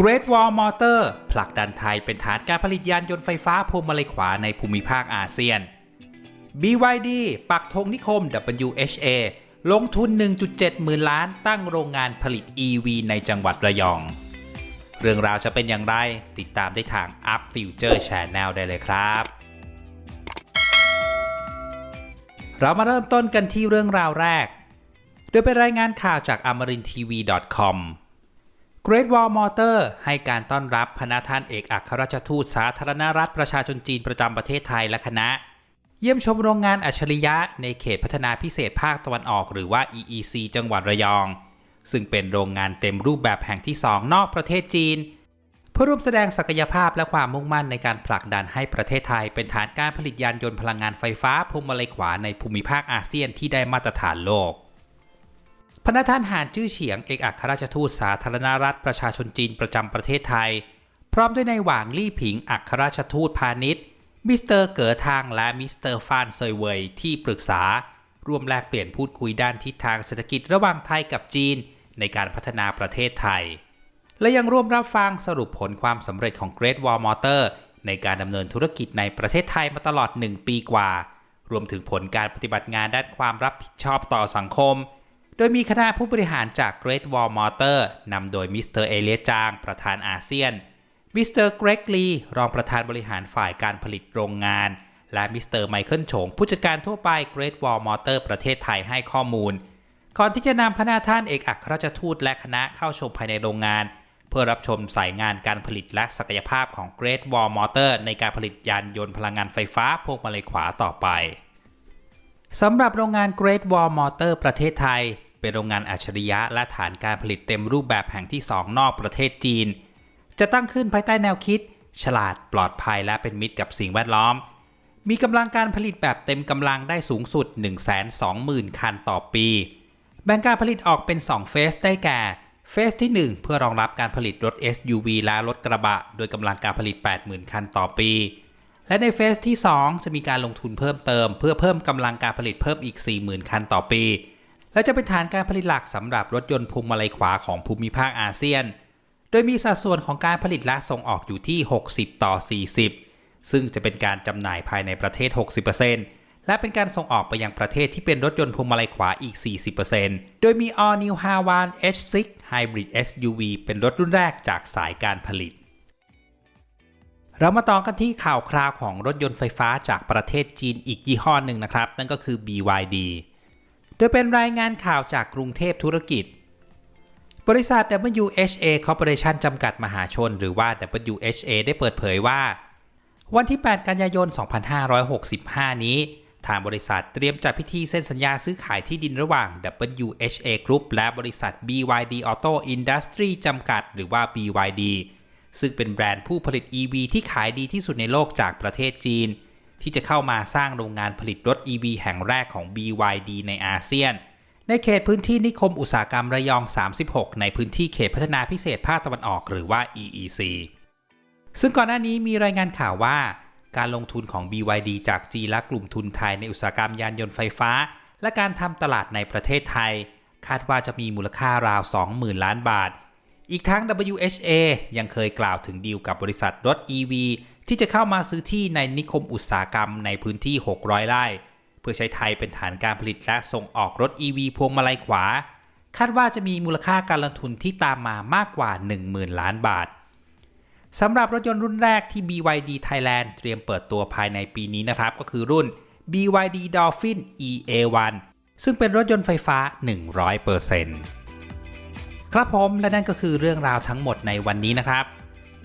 Great Wall Motor ผลักดันไทยเป็นฐานการผลิตยานยนต์ไฟฟ้าพวงมาลัยขวาในภูมิภาคอาเซียน BYD ปักธงนิคม WHA ลงทุน 1.7 หมื่นล้านตั้งโรงงานผลิต EV ในจังหวัดระยอง เรื่องราวจะเป็นอย่างไร ติดตามได้ทาง Up Future Channel ได้เลยครับ เรามาเริ่มต้นกันที่เรื่องราวแรก โดยเป็นรายงานข่าวจาก amarinTV.com Great Wall Motor ให้การต้อนรับพนาท่านเอกอัครราชทูตสาธารณรัฐประชาชนจีนประจำประเทศไทยและคณะ เยี่ยมชมโรงงานอัจฉริยะในเขตพัฒนาพิเศษภาคตะวันออกหรือว่า EEC จังหวัดระยอง ซึ่งเป็นโรงงานเต็มรูปแบบแห่งที่ 2 นอกประเทศจีน เพื่อร่วมแสดงศักยภาพและความมุ่งมั่นในการผลักดันให้ประเทศไทยเป็นฐานการผลิตยานยนต์พลังงานไฟฟ้าพวงมาลัยขวาในภูมิภาคอาเซียนที่ได้มาตรฐานโลก พนักท่านหานจื้อเฉียงเอกอัครราชทูตสาธารณรัฐประชาชนจีนประจำประเทศไทย พร้อมด้วยนายหว่างลี่ผิงอัครราชทูตพาณิชย์มิสเตอร์เก๋อทางและมิสเตอร์ฟานเซยเวยที่ปรึกษา ร่วมแลกเปลี่ยนพูดคุยด้านทิศทางเศรษฐกิจระหว่างไทยกับจีน ในการพัฒนาประเทศไทย และยังร่วมรับฟังสรุปผลความสำเร็จของ Great Wall Motor ในการดำเนินธุรกิจในประเทศไทยมาตลอด 1 ปีกว่า รวมถึงผลการปฏิบัติงานด้านความรับผิดชอบต่อสังคม โดยมีคณะผู้บริหารจาก Great Wall Motor นำโดยมิสเตอร์เอเลียจาง ประธานอาเซียน มิสเตอร์เกรกลีรองประธานบริหารฝ่ายการผลิตโรงงาน และมิสเตอร์ไมเคิลโฉง ผู้จัดการทั่วไป Great Wall Motor ประเทศไทยให้ข้อมูล ก่อนที่จะนำพนาท่านเอกอัครราชทูตและคณะเข้าชมภายในโรงงาน เพื่อรับชมสายงานการผลิตและศักยภาพของ Great Wall Motor ในการผลิตยานยนต์พลังงานไฟฟ้าพวงมาลัยขวาต่อไปสำหรับโรงงาน Great Wall Motor ประเทศไทย เป็นโรงงานอัจฉริยะและฐานการผลิตเต็มรูปแบบแห่งที่ 2 นอกประเทศจีน จะตั้งขึ้นภายใต้แนวคิด ฉลาดปลอดภัยและเป็นมิตรกับสิ่งแวดล้อม มีกำลังการผลิตแบบเต็มกำลังได้สูงสุด 120,000 คันต่อปี แบ่งการผลิตออกเป็น 2 เฟสได้แก่เฟสที่ 1 เพื่อรองรับการผลิตรถ SUV และรถกระบะ โดยกำลังการผลิต 80,000 คันต่อปี และในเฟสที่ 2 จะมีการลงทุนเพิ่มเติม เพื่อเพิ่มกำลังการผลิตเพิ่มอีก 40,000 คันต่อปี และจะเป็นฐานการผลิตหลักสำหรับรถยนต์พวงมาลัยขวาของภูมิภาคอาเซียน โดยมีสัดส่วนของการผลิตและส่งออกอยู่ที่ 60 ต่อ 40 ซึ่งจะเป็นการจำหน่ายภายในประเทศ 60%และเป็นการส่งออกไปยังประเทศที่เป็นรถยนต์พวงมาลัยขวาอีก 40%โดยมี All New Havan H6 Hybrid SUV เป็นรถรุ่นแรกจากสายการผลิตเรามาต่อกันที่ข่าวคราวของรถยนต์ไฟฟ้าจากประเทศจีนอีกยี่ห้อหนึ่งนะครับ นั่นก็คือ BYD โดยเป็นรายงานข่าวจากกรุงเทพธุรกิจ บริษัท WHA Corporation จำกัดมหาชน หรือว่า WHA ได้เปิดเผยว่า วันที่ 8 กันยายน 2565 นี้ ทางบริษัทเตรียมจัดพิธีเซ็นสัญญาซื้อขายที่ดินระหว่าง WHA Group และบริษัท BYD Auto Industry จำกัด หรือว่า BYD ซึ่งเป็นแบรนด์ผู้ผลิต EV ที่ขายดีที่สุดในโลกจากประเทศจีน ที่จะเข้ามาสร้างโรงงานผลิตรถ EV แห่งแรกของ BYD ในอาเซียน ในเขตพื้นที่นิคมอุตสาหกรรมระยอง 36 ในพื้นที่เขตพัฒนาพิเศษภาคตะวันออกหรือว่า EEC ซึ่งก่อนหน้านี้มีรายงานข่าวว่า การลงทุนของ BYD จากจีและกลุ่มทุนไทยในอุตสาหกรรมยานยนต์ไฟฟ้า และการทำตลาดในประเทศไทย คาดว่าจะมีมูลค่าราว 20,000 ล้านบาท อีกทั้ง WHA ยังเคยกล่าวถึงดีลกับบริษัทรถ EV ที่จะเข้ามาซื้อที่ในนิคมอุตสาหกรรมในพื้นที่ 600 ไร่ เพื่อใช้ไทยเป็นฐานการผลิตและส่งออกรถ EV พวงมาลัยขวา คาดว่าจะมีมูลค่าการลงทุนที่ตามมามากกว่า 10,000 ล้านบาทสำหรับรถยนต์รุ่นแรกที่ BYD Thailand เตรียมเปิดตัวภายในปีนี้นะครับ ก็คือรุ่น BYD Dolphin EA1 ซึ่งเป็นรถยนต์ไฟฟ้า 100%ครับผมและนั่นก็คือเรื่องราวทั้งหมดในวันนี้นะครับ